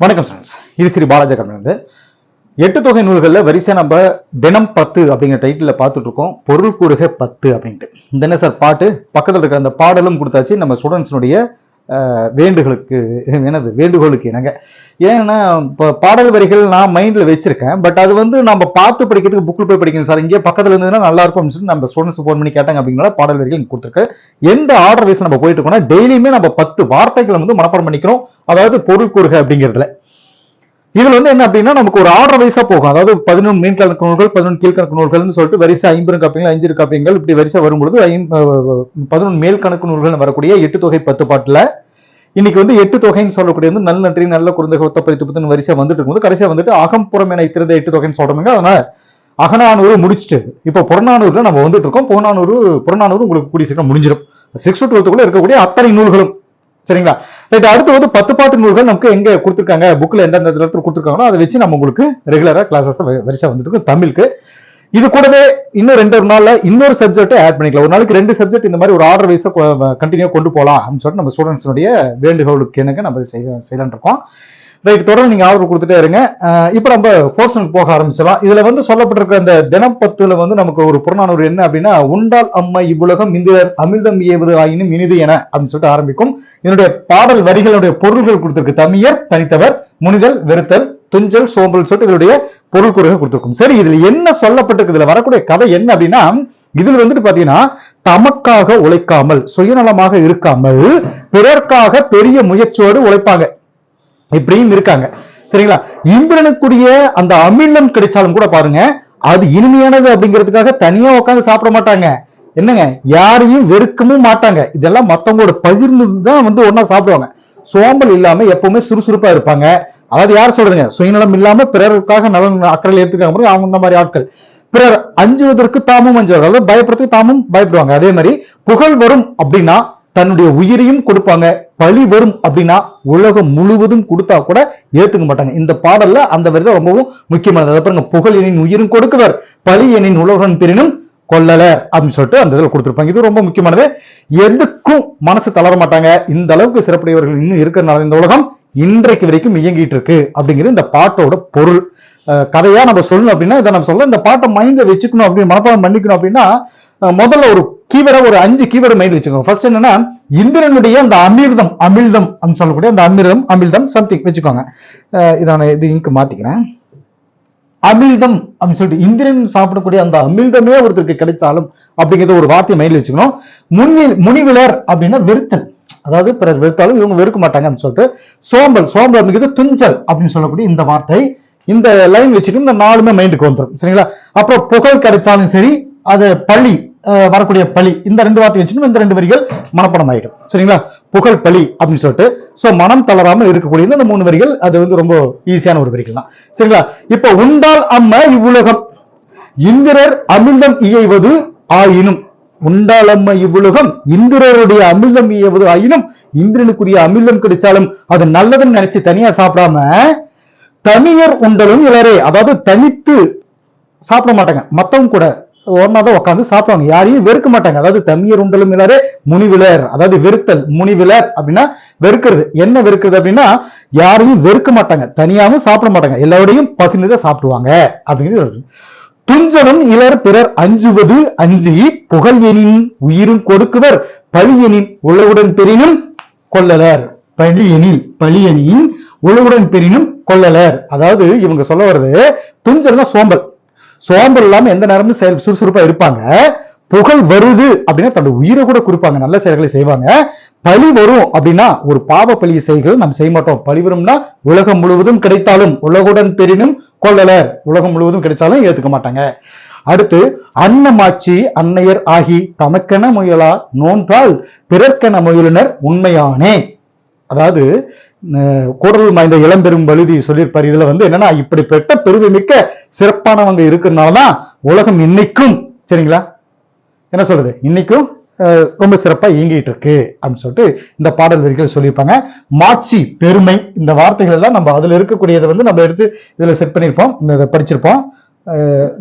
வணக்கம் ஃப்ரெண்ட்ஸ் இது ஸ்ரீ பாலாஜி கம்பெனி எட்டு தொகை நூல்களில் வரிசை நம்ம தினம் பத்து அப்படிங்கிற டைட்டில் பார்த்துட்டு இருக்கோம். பொருள் கூறுக பத்து அப்படின்ட்டு. இந்த என்ன சார் பாட்டு? பக்கத்தில் இருக்கிற அந்த பாடலும் கொடுத்தாச்சு. நம்ம ஸ்டூடெண்ட்ஸினுடைய வேண்டுகளுக்கு என்னது வேண்டுகோளுக்கு இணங்க. ஏன்னா இப்போ பாடல் வரிகள் நான் மைண்டில் வச்சிருக்கேன். பட் அது வந்து நம்ம பார்த்து படிக்கிறதுக்கு புக்கில் போய் படிக்கணும். சார் இங்கே பக்கத்தில் இருந்ததுன்னா நல்லா இருக்கும் அப்படின்னு சொல்லி நம்ம ஸ்டூடெண்ட்ஸ் ஃபோன் பண்ணி கேட்டாங்க அப்படிங்கிற பாடல் வரிகள் இங்கே கொடுத்துருக்கு. எந்த ஆர்டர் வைஸ் நம்ம போயிட்டு இருக்கோம்னா டெய்லியுமே நம்ம பத்து வார்த்தைகளை வந்து மனப்பாடம் பண்ணிக்கிறோம். அதாவது பொருள் கூறுக அப்படிங்கிறதுல. இதுல வந்து என்ன அப்படின்னா நமக்கு ஒரு ஆர்டர் வைஸா போகும். அதாவது பதினொன்று மீன் கணக்கு நூல்கள் பதினொன்று கீழ்கணக்கு நூல்கள்னு சொல்லிட்டு வரிசை ஐம்பது காப்பியங்கள் அஞ்சு காப்பியங்கள் இப்படி வரிசை வரும்பொழுது பதினொன்று மேல் கணக்கு நூல்கள் வரக்கூடிய எட்டு தொகை பத்து பாட்டில் இன்னைக்கு வந்து எட்டு தொகைன்னு சொல்லக்கூடிய வந்து நல்ல நன்றி நல்ல குழந்தை ஒத்தப்பதித்து பத்து வரிசையா வந்துட்டு இருக்கும்போது கடைசியா வந்துட்டு அகம்புறம் என திறந்த எட்டு தொகைன்னு சொல்றோமுங்க அதனால அகநானூறு முடிச்சுட்டு இப்போ புறநானூறுல நம்ம வந்துட்டு இருக்கோம். புறநானூறு புறநானூறு உங்களுக்கு கூடிய சீக்கிரம் முடிஞ்சிடும். சிக்ஸ் டு டுவெல்த்துக்குள்ள இருக்கக்கூடிய அத்தனை நூல்களும். சரிங்களா? ரைட் அடுத்து வந்து பத்து பாட்டு நூல்கள் நமக்கு எங்க கொடுத்துருக்காங்க? புக்ல எந்தெந்த இடத்துல கொடுத்துருக்காங்களோ அதை வச்சு நம்ம உங்களுக்கு ரெகுலரா கிளாஸஸ் வரிசா வந்துட்டு இருக்கு தமிழுக்கு. இது கூடவே இன்னும் ரெண்டு ஒரு நாள்ல இன்னொரு சப்ஜெக்ட் ஆட் பண்ணிக்கலாம். ஒரு நாளைக்கு ரெண்டு சப்ஜெக்ட் இந்த மாதிரி ஒரு ஆர்டர் வைஸ் கண்டினியூ கொண்டு போகலாம் அப்படின்னு சொல்லிட்டு நம்ம ஸ்டூடெண்ட்ஸுடைய வேண்டுகோளுக்கு எனக்கு நம்ம செய்ய செய்யலான் இருக்கோம். ரைட் தொடர்ந்து நீங்க ஆர்டர் கொடுத்துட்டே இருங்க. இப்போ நம்ம போர்ஷனுக்கு போக ஆரம்பிச்சிடலாம். இதுல வந்து சொல்லப்பட்டிருக்க அந்த தினப்பத்துல வந்து நமக்கு ஒரு புறநானூறு என்ன அப்படின்னா உண்டால் அம்மா இவ்வுலகம் இந்திரர் அமிர்தம் ஏவது ஆயினும் இனிது என அப்படின்னு சொல்லிட்டு ஆரம்பிக்கும். இதனுடைய பாடல் வரிகளுடைய பொருள்கள் கொடுத்திருக்கு. தமியர் தனித்தவர் முனிதல் வெறுத்தல் துஞ்சல் சோம்பல் சொல்லிட்டு இதனுடைய பொருள் குறைகள் கொடுத்திருக்கும். சரி இதுல என்ன சொல்லப்பட்டிருக்கு? இதுல வரக்கூடிய கதை என்ன அப்படின்னா இதுல வந்துட்டு பாத்தீங்கன்னா தமக்காக உழைக்காமல் சுயநலமாக இருக்காமல் பிறர்க்காக பெரிய முயற்சியோடு உழைப்பாங்க. இப்படியும் இருக்காங்க. சரிங்களா? இம்பிரனுக்குரிய அந்த அமிலம் கிடைச்சாலும் கூட பாருங்க அது இனிமையானது அப்படிங்கிறதுக்காக தனியா உட்காந்து சாப்பிட மாட்டாங்க. என்னங்க? யாரையும் வெறுக்கவும் மாட்டாங்க. இதெல்லாம் மத்தவங்களோட பகிர்ந்து தான் வந்து ஒன்னா சாப்பிடுவாங்க. சோம்பல் இல்லாம எப்பவுமே சுறுசுறுப்பா இருப்பாங்க. அதாவது யார் சொல்றதுங்க? சுயநலம் இல்லாம பிறருக்காக நலன் அக்கறையில் எடுத்துக்காங்க பாருங்க, அவங்க இந்த மாதிரி ஆட்கள். பிறர் அஞ்சுவதற்கு தாமும் அஞ்சுவாங்க அதாவது பயப்படுறதுக்கு தாமும் பயப்படுவாங்க. அதே மாதிரி புகழ் வரும் அப்படின்னா தன்னுடைய உயிரையும் கொடுப்பாங்க. பழி வரும் அப்படின்னா உலகம் முழுவதும் கொடுத்தா கூட ஏத்துக்க மாட்டாங்க. இந்த பாடல்ல அந்த வரி ரொம்பவும் முக்கியமானது. அதை பாருங்க. புகழ் எனின் உயிரும் கொடுக்குவர். பழி எனின் உலகம் பிரினும் கொல்லலர் அப்படின்னு சொல்லிட்டு அந்த இதில் கொடுத்துருப்பாங்க. இது ரொம்ப முக்கியமானது. எதுக்கும் மனசு தளர மாட்டாங்க. இந்த அளவுக்கு சிறப்புடையவர்கள் இன்னும் இருக்கிறனால இந்த உலகம் இன்றைக்கு வரைக்கும் இயங்கிட்டு இருக்கு அப்படிங்கிறது இந்த பாட்டோட பொருள். கதையா நம்ம சொல்லணும் அப்படின்னா இதை நம்ம சொல்ல இந்த பாட்டை மைண்ட்ல வச்சுக்கணும் அப்படின்னு மனப்பாடம் பண்ணிக்கணும் அப்படின்னா முதல்ல ஒரு கீவேர்டை ஒரு அஞ்சு கீவேர்டு மைண்ட் வச்சுக்கோங்க. ஃபர்ஸ்ட் என்னன்னா இந்திரனுடைய அந்த அமிர்தம் அமிழ்தம் அப்படின்னு சொல்லக்கூடிய அந்த அமிர்தம் அமிர்தம் சம்திங் வச்சுக்கோங்க. இதான இது இங்கு மாத்திக்கிறேன். அமிழ்தம் அப்படின்னு சொல்லிட்டு இந்திரன் சாப்பிடக்கூடிய அந்த அமிர்தமே ஒருத்தருக்கு கிடைச்சாலும் அப்படிங்கிறத ஒரு வார்த்தை மைண்ட் வச்சுக்கணும். முன்னில் முனிவிலர் அப்படின்னா வெறுத்தல். அதாவது பிறர் வெறுத்தாலும் இவங்க வெறுக்க மாட்டாங்க அப்படின்னு சொல்லிட்டு சோம்பல் சோம்பல் அப்படிங்கிறது துஞ்சல் அப்படின்னு சொல்லக்கூடிய இந்த வார்த்தை. இந்த லைன் வச்சுட்டு இந்த நாலுமே மைண்டுக்கு வந்துடும் சரிங்களா? அப்புறம் புகழ் கிடைச்சாலும் சரி அது பழி. வரக்கூடிய பழி இந்த ரெண்டு வார்த்தை வச்சு இந்த ரெண்டு வரிகள் மனப்படம் ஆயிடும் சரிங்களா? புகழ் பழி அப்படின்னு சொல்லிட்டு. சோ மனம் தளராம இருக்கக்கூடிய இந்த மூணு வரிகள் அது வந்து ரொம்ப ஈஸியான ஒரு வரிகள் தான். சரிங்களா? இப்ப உண்டால் அம்ம இவ்வுலகம். இந்திரர் அமிர்தம் இயைவது ஆயினும். உண்டாலம்ம இவ்வுலகம். இந்திரருடைய அமிர்தம் இயவது ஆயினும். இந்திரனுக்குரிய அமிர்தம் கிடைச்சாலும் அது நல்லதுன்னு நினைச்சு தனியா சாப்பிடாம தனியர் உண்டலும் இளரே. அதாவது தனித்து சாப்பிட மாட்டாங்க. மத்தவங்க கூட ஒன்னா தான் உட்காந்து சாப்பிடுவாங்க. யாரையும் வெறுக்க மாட்டாங்க. அதாவது தமியர் உண்டலும் இல்லாரே முனிவிலர் அதாவது வெறுத்தல் முனிவிலர் அப்படின்னா வெறுக்கிறது. என்ன வெறுக்கிறது அப்படின்னா யாரையும் வெறுக்க மாட்டாங்க. தனியாவும் சாப்பிட மாட்டாங்க. எல்லாரோடையும் பகிர்ந்து தான் சாப்பிடுவாங்க. அப்படிங்கிறது துஞ்சலும் இளர் பிறர் அஞ்சுவது அஞ்சி புகழ்வெனின் உயிரும் கொடுக்குவர் பழியனின் உழவுடன் பெரினும் கொள்ளலர். பழியனில் பழியனின் உழவுடன் பெரினும் கொள்ளலர். அதாவது இவங்க சொல்ல வர்றது தான் சோம்பல். சோம்பல் இல்லாம எந்த நேரமும் செயல் சுறுசுறுப்பா இருப்பாங்க. புகழ் வருது அப்படின்னா தன்னோட உயிரை கூட கொடுப்பாங்க. நல்ல செயல்களை செய்வாங்க. பழி வரும் அப்படின்னா ஒரு பாவ பழிய செய்கள் நம்ம செய்ய மாட்டோம். பழி வரும்னா உலகம் முழுவதும் கிடைத்தாலும் உலகுடன் பெரினும் கொள்ளலர். உலகம் முழுவதும் கிடைச்சாலும் ஏத்துக்க மாட்டாங்க. அடுத்து அன்னமாச்சி அன்னையர் ஆகி தமக்கென முயலா நோன்றால் பிறர்க்கென முயலுனர் உண்மையானே. அதாவது அஹ், வாய்ந்த மாய்ந்த இளம்பெரும் பழுதி சொல்லியிருப்பார். இதுல வந்து என்னன்னா இப்படிப்பட்ட பெருமை மிக்க சிறப்பானவங்க இருக்கிறதுனாலதான் உலகம் இன்னைக்கும் சரிங்களா? என்ன சொல்றது? இன்னைக்கும் அஹ், ரொம்ப சிறப்பா இயங்கிட்டு இருக்கு அப்படின்னு சொல்லிட்டு இந்த பாடல் வரிகள் சொல்லியிருப்பாங்க. மாட்சி பெருமை இந்த வார்த்தைகள் எல்லாம் நம்ம அதுல இருக்கக்கூடியதை வந்து நம்ம எடுத்து இதுல செட் பண்ணியிருப்போம். இதை படிச்சிருப்போம்.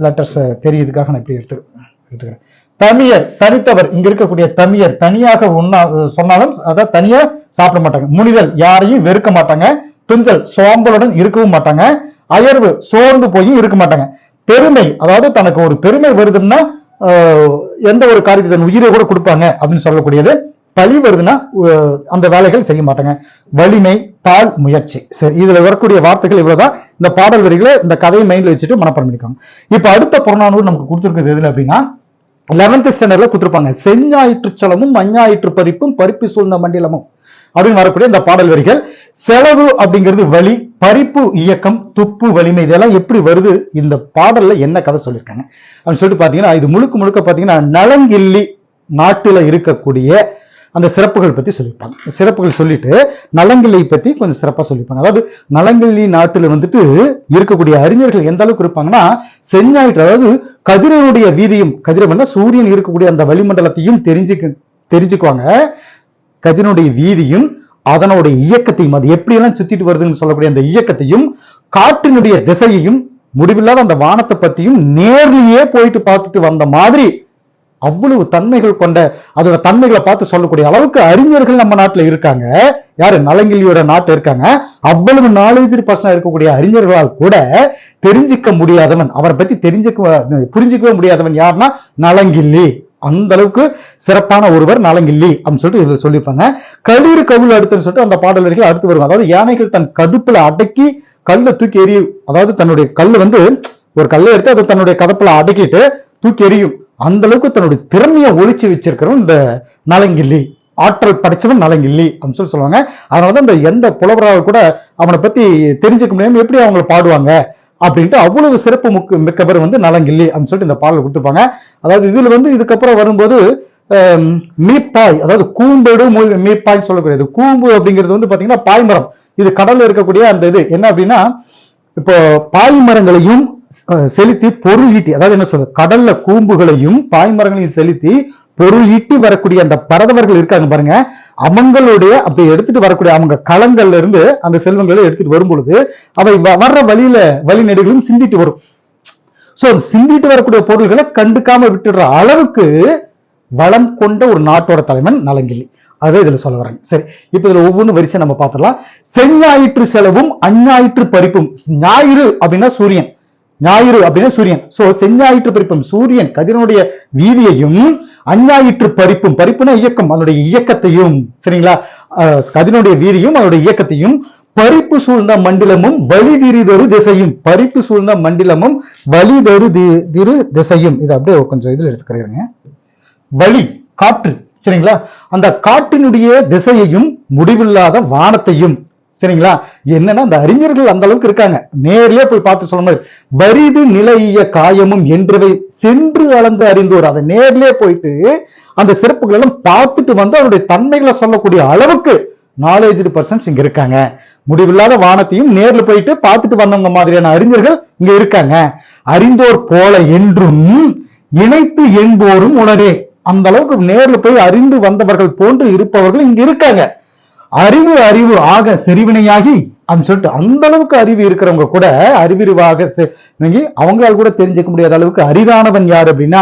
லெட்டர்ஸ் தெரியறதுக்காக நான் இப்படி எடுத்து எடுத்துக்கிறேன். தமியர் தனித்தவர் இங்க இருக்கக்கூடிய தமியர் தனியாக உண்ணா சொன்னாலும் அதான் தனியா சாப்பிட மாட்டாங்க. முனிதல் யாரையும் வெறுக்க மாட்டாங்க. துஞ்சல் சோம்பலுடன் இருக்கவும் மாட்டாங்க. அயர்வு சோர்ந்து போய் இருக்க மாட்டாங்க. பெருமை அதாவது தனக்கு ஒரு பெருமை வருதுன்னா எந்த ஒரு காரியத்தை தன் உயிரை கூட கொடுப்பாங்க அப்படின்னு சொல்லக்கூடியது. பழி வருதுன்னா அந்த வேலைகள் செய்ய மாட்டாங்க. வலிமை தாழ் முயற்சி. சரி இதுல வரக்கூடிய வார்த்தைகள் இவ்வளவுதான். இந்த பாடல் வரிகளை இந்த கதையை மைண்ட்ல வச்சுட்டு மனப்பாடம் பண்ணிக்கோங்க. இப்ப அடுத்த புறநானூறு நமக்கு கொடுத்துருக்கிறது எதுல அப்படின்னா லெவன்த் ஸ்டாண்டர்ட்ல கொடுத்துருப்பாங்க. செஞ்ஞாயிற்று சலமும் மஞ்ஞாயிற்று பறிப்பும் பறிப்பு சூழ்ந்த மண்டிலமும். அப்படின்னு வரக்கூடிய இந்த பாடல் வரிகள். செலவு அப்படிங்கிறது வலி பறிப்பு இயக்கம் துப்பு வலிமை இதெல்லாம் எப்படி வருது? இந்த பாடல்ல என்ன கதை சொல்லியிருக்காங்க அப்படின்னு சொல்லிட்டு பாத்தீங்கன்னா இது முழுக்க முழுக்க பாத்தீங்கன்னா நலங்கில்லி நாட்டுல இருக்கக்கூடிய அந்த சிறப்புகள் பத்தி சொல்லியிருப்பாங்க. சிறப்புகள் சொல்லிட்டு நலங்கிள்ளை பத்தி கொஞ்சம் சிறப்பா சொல்லியிருப்பாங்க. அதாவது நலங்கிள்ளி நாட்டுல வந்துட்டு இருக்கக்கூடிய அறிஞர்கள் எந்த அளவுக்கு இருப்பாங்கன்னா செஞ்சாயிட்டு அதாவது கதிரனுடைய வீதியும் கதிரவன்னா சூரியன் இருக்கக்கூடிய அந்த வளிமண்டலத்தையும் தெரிஞ்சுக்க தெரிஞ்சுக்குவாங்க. கதிரனுடைய வீதியும் அதனுடைய இயக்கத்தையும் அது எப்படியெல்லாம் சுத்திட்டு வருதுன்னு சொல்லக்கூடிய அந்த இயக்கத்தையும் காற்றினுடைய திசையையும் முடிவில்லாத அந்த வானத்தை பத்தியும் நேர்லயே போயிட்டு பார்த்துட்டு வந்த மாதிரி அவ்வளவு தன்மைகள் கொண்ட அதோட தன்மைகளை பார்த்து சொல்லக்கூடிய அளவுக்கு அறிஞர்கள் நம்ம நாட்டில் இருக்காங்க. யாரு? நலங்கிலியோட நாட்டில் இருக்காங்க. அவ்வளவு நாலேஜ் பர்சனா இருக்கக்கூடிய அறிஞர்களால் கூட தெரிஞ்சுக்க முடியாதவன் அவரை பத்தி தெரிஞ்சுக்க புரிஞ்சுக்கவே முடியாதவன் யாருன்னா நலங்கில்லி. அந்த அளவுக்கு சிறப்பான ஒருவர் நலங்கில்லி அப்படின்னு சொல்லிட்டு சொல்லியிருப்பாங்க. களிறு கவுள் அடுத்துன்னு சொல்லிட்டு அந்த பாடல் வரிகள் அடுத்து வருவாங்க. அதாவது யானைகள் தன் கதுப்புல அடக்கி கல்லை தூக்கி எறியும். அதாவது தன்னுடைய கல்லு வந்து ஒரு கல்லை எடுத்து அதை தன்னுடைய கதப்புல அடக்கிட்டு தூக்கி எறியும். அந்த அளவுக்கு தன்னுடைய திறமையை ஒழிச்சு வச்சிருக்கிறவன் இந்த நலங்கில்லி ஆற்றல் படைச்சவன் நலங்கில்லி அப்படின்னு சொல்லி சொல்லுவாங்க. அதனாலதான் இந்த எந்த புலவராக கூட அவனை பத்தி தெரிஞ்சுக்க முடியாம எப்படி அவங்கள பாடுவாங்க? அப்படின்ட்டு அவ்வளவு சிறப்பு முக்கு மிக்கவர் வந்து நலங்கிள்ளி அப்படின்னு சொல்லிட்டு இந்த பாடல் கொடுத்துருப்பாங்க. அதாவது இதுல வந்து இதுக்கப்புறம் வரும்போது மீப்பாய் அதாவது கூம்பெடு மொழி மீப்பாய்ன்னு சொல்லக்கூடியது. கூம்பு அப்படிங்கிறது வந்து பாத்தீங்கன்னா பாய்மரம். இது கடல்ல இருக்கக்கூடிய அந்த இது. என்ன அப்படின்னா இப்போ பாய்மரங்களையும் செலுத்தி பொருள் ஈட்டி அதாவது என்ன சொல்றது? கடல்ல கூம்புகளையும் பாய்மரங்களையும் செலுத்தி பொருள் ஈட்டி வரக்கூடிய அந்த பரதவர்கள் இருக்காங்க பாருங்க. அவங்களுடைய அப்படி எடுத்துட்டு வரக்கூடிய அவங்க களங்கள்ல இருந்து அந்த செல்வங்களை எடுத்துட்டு வரும் பொழுது அவை வர்ற வழியில வழிநெடுகளும் சிந்திட்டு வரும். சோ சிந்திட்டு வரக்கூடிய பொருள்களை கண்டுக்காம விட்டுடுற அளவுக்கு வளம் கொண்ட ஒரு நாட்டோட தலைவன் நலங்கிள்ளி. அதை இதுல சொல்ல வராங்க சரி இப்ப இதுல ஒவ்வொன்றும் வரிசை நம்ம பார்த்துடலாம். செஞ்ஞாயிற்று செலவும் அஞ்ஞாயிற்று பறிப்பும். ஞாயிறு அப்படின்னா சூரியன். ஞாயிறு அப்படின்னா சூரியன். சோ செஞ்ஞாயிற்று பறிப்பும் சூரியன் கதிரனுடைய வீதியையும் அஞ்ஞாயிற்று பறிப்பும் பறிப்புனா இயக்கம் அதனுடைய இயக்கத்தையும் சரிங்களா? அஹ், கதிரனுடைய வீதியும் அதனுடைய இயக்கத்தையும் பறிப்பு சூழ்ந்த மண்டலமும் வலிதிரிதொரு திசையும் பறிப்பு சூழ்ந்த மண்டலமும் வலிதொரு திரு திசையும். இது அப்படியே கொஞ்சம் இதில் எடுத்துக்கிறேங்க. வழி காற்று சரிங்களா? அந்த காற்றினுடைய திசையையும் முடிவில்லாத வானத்தையும் சரிங்களா? என்னன்னா அந்த அறிஞர்கள் அந்த அளவுக்கு இருக்காங்க. நேரிலே போய் பார்த்து சொல்ல மாதிரி வரிது நிலைய காயமும் என்றவை சென்று அளந்து அறிந்தோர். அதை நேரிலே போயிட்டு அந்த சிறப்புகள் எல்லாம் பார்த்துட்டு வந்து அவருடைய தன்மைகளை சொல்லக்கூடிய அளவுக்கு நாலேஜு பர்சன்ஸ் இங்க இருக்காங்க. முடிவில்லாத வானத்தையும் நேர்ல போயிட்டு பார்த்துட்டு வந்தவங்க மாதிரியான அறிஞர்கள் இங்க இருக்காங்க. அறிந்தோர் போல என்றும் இணைத்து என்போரும் உணரே. அந்த அளவுக்கு நேர்ல போய் அறிந்து வந்தவர்கள் போன்று இருப்பவர்கள் இங்க இருக்காங்க. அறிவு அறிவு ஆக செறிவினையாகி அப்படின்னு சொல்லிட்டு அந்த அளவுக்கு அறிவு இருக்கிறவங்க கூட அறிவிரிவாக அவங்களால் அவங்களால கூட தெரிஞ்சுக்க முடியாத அளவுக்கு அரிதானவன் யார் அப்படின்னா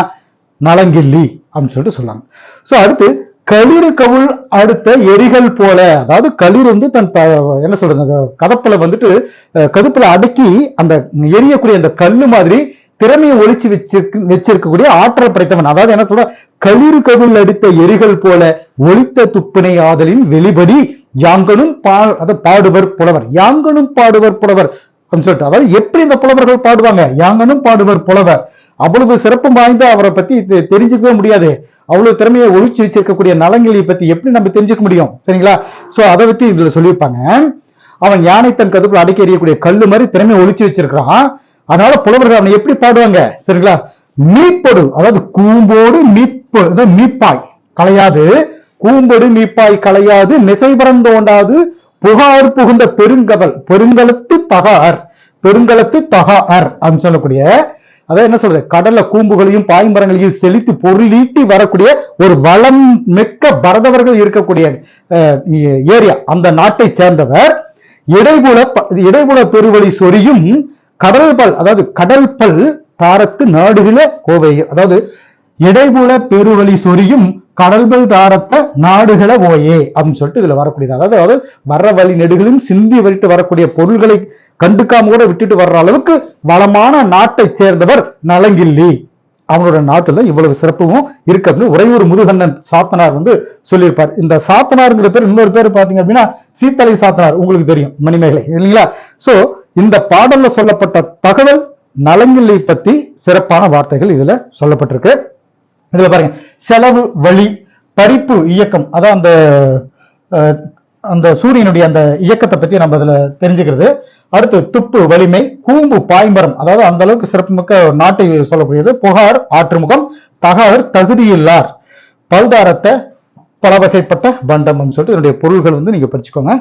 நலங்கில்லி அப்படின்னு சொல்லிட்டு சொன்னாங்க. சோ அடுத்து களிறு கவுள் அடுத்த எரிகள் போல அதாவது களிர் வந்து தன் த- என்ன சொல்றது அந்த கதப்புல வந்துட்டு கதுப்பில் அடக்கி அந்த எரியக்கூடிய அந்த கல்லு மாதிரி திறமையை ஒழிச்சு வச்சிருக்கு வச்சிருக்கக்கூடிய ஆற்றல் படைத்தவன். அதாவது என்ன சொல்ற களிறு கவுள் அடித்த எரிகள் போல ஒழித்த துப்பினை ஆதலின் வெளிபடி யாங்களும் பா பாடுவர் புலவர். யாங்களும் பாடுவர் புலவர் அப்படின்னு சொல்லிட்டு அதாவது எப்படி இந்த புலவர்கள் பாடுவாங்க? யாங்கனும் பாடுவர் புலவர். அவ்வளவு சிறப்பு வாய்ந்த அவரை பத்தி தெரிஞ்சுக்கவே முடியாது. அவ்வளவு திறமையை ஒழிச்சு வச்சிருக்கக்கூடிய நலங்களை பத்தி எப்படி நம்ம தெரிஞ்சுக்க முடியும்? சரிங்களா? சோ அதை பத்தி இதுல சொல்லியிருப்பாங்க. அவன் யானை தன் கதுப்புல அடக்கி எறியக்கூடிய கல்லு மாதிரி திறமையை ஒழிச்சு வச்சிருக்கிறான். அதனால புலவர்கள் அவனை எப்படி பாடுவாங்க? சரிங்களா? மீப்படு அதாவது கூம்போடு மீப்பு மீப்பாய் கலையாது கூம்பொடு மீப்பாய் கலையாது மிசை பறந்தோண்டாது புகார் புகுந்த பெருங்கவல் பெருங்கலத்து தகார் பெருங்கலத்து தகார் அப்படின்னு சொல்லக்கூடிய அதான் என்ன சொல்றது? கடல்ல கூம்புகளையும் பாய்மரங்களையும் செழித்து பொருளீட்டி வரக்கூடிய ஒரு வளம் மிக்க பரதவர்கள் இருக்கக்கூடிய ஏரியா. அந்த நாட்டை சேர்ந்தவர் இடைபுல ப- இடைபுல பெருவழி சொரியும் கடல் பல் அதாவது கடல் பல் தாரத்து நாடுகள கோவை. அதாவது இடைபுல பெருவழி சொரியும் கடல்பல் தாரத்த நாடுகள ஓயே அப்படின்னு சொல்லிட்டு இதுல வரக்கூடியது அதாவது வர்ற வழி நெடுகளும் சிந்தி வரிட்டு வரக்கூடிய பொருள்களை கண்டுக்காம கூட விட்டுட்டு வர்ற அளவுக்கு வளமான நாட்டை சேர்ந்தவர் நலங்கில்லி. அவனோட நாட்டுல இவ்வளவு சிறப்பும் இருக்கு அப்படின்னு உறையூர் முதுகண்ணன் சாத்தனார் வந்து சொல்லியிருப்பார். இந்த சாத்தனாருங்கிற பேர் இன்னொரு பேர் பாத்தீங்க அப்படின்னா சீத்தலை சாத்தனார் உங்களுக்கு தெரியும் மணிமேகலை இல்லைங்களா? சோ இந்த பாடல்ல சொல்லப்பட்ட தகவல் நலங்கில்லை பத்தி சிறப்பான வார்த்தைகள் இதுல சொல்லப்பட்டிருக்கு. இதுல பாருங்க. செலவு வழி பறிப்பு இயக்கம். அதான் அந்த அந்த சூரியனுடைய அந்த இயக்கத்தை பத்தி நம்ம இதுல தெரிஞ்சுக்கிறது. அடுத்து துப்பு வலிமை கூம்பு பாய்மரம். அதாவது அந்த அளவுக்கு சிறப்புமிக்க நாட்டை சொல்லக்கூடியது. புகார் ஆற்றுமுகம் தகார் தகுதியில்லார். பல்தாரத்தை பல வகைப்பட்ட பண்டம்னு சொல்லிட்டு இதனுடைய பொருள்கள் வந்து நீங்க படிச்சுக்கோங்க.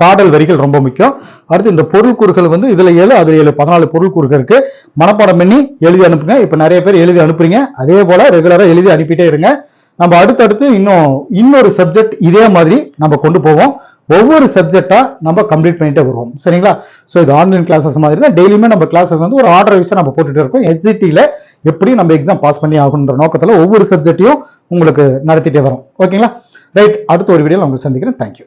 பாடல் வரிகள் ரொம்ப முக்கியம். அடுத்து இந்த பொருள் கூறுகள் வந்து இதுல ஏழு அதுல ஏழு பதினாலு பொருள் கூறுகள் இருக்கு. மனப்பாடம் பண்ணி எழுதி அனுப்புங்க. இப்ப நிறைய பேர் எழுதி அனுப்புறீங்க. அதே போல ரெகுலரா எழுதி அனுப்பிட்டே இருங்க. நம்ம அடுத்தடுத்து இன்னும் இன்னொரு சப்ஜெக்ட் இதே மாதிரி நம்ம கொண்டு போவோம். ஒவ்வொரு சப்ஜெக்டா நம்ம கம்ப்ளீட் பண்ணிட்டே வருவோம். சரிங்களா? ஸோ இது ஆன்லைன் கிளாஸஸ் மாதிரி தான். டெய்லியுமே நம்ம கிளாஸஸ் வந்து ஒரு ஆர்டர் வைஸாக நம்ம போட்டுட்டு இருக்கோம். ஹெச்ஜிடியில் எப்படி நம்ம எக்ஸாம் பாஸ் பண்ணி ஆகணுன்ற நோக்கத்தில் ஒவ்வொரு சப்ஜெக்டையும் உங்களுக்கு நடத்திட்டே வரோம். ஓகேங்களா ரைட் அடுத்த ஒரு வீடியோவில் உங்களுக்கு சந்திக்கிறேன். தேங்க்யூ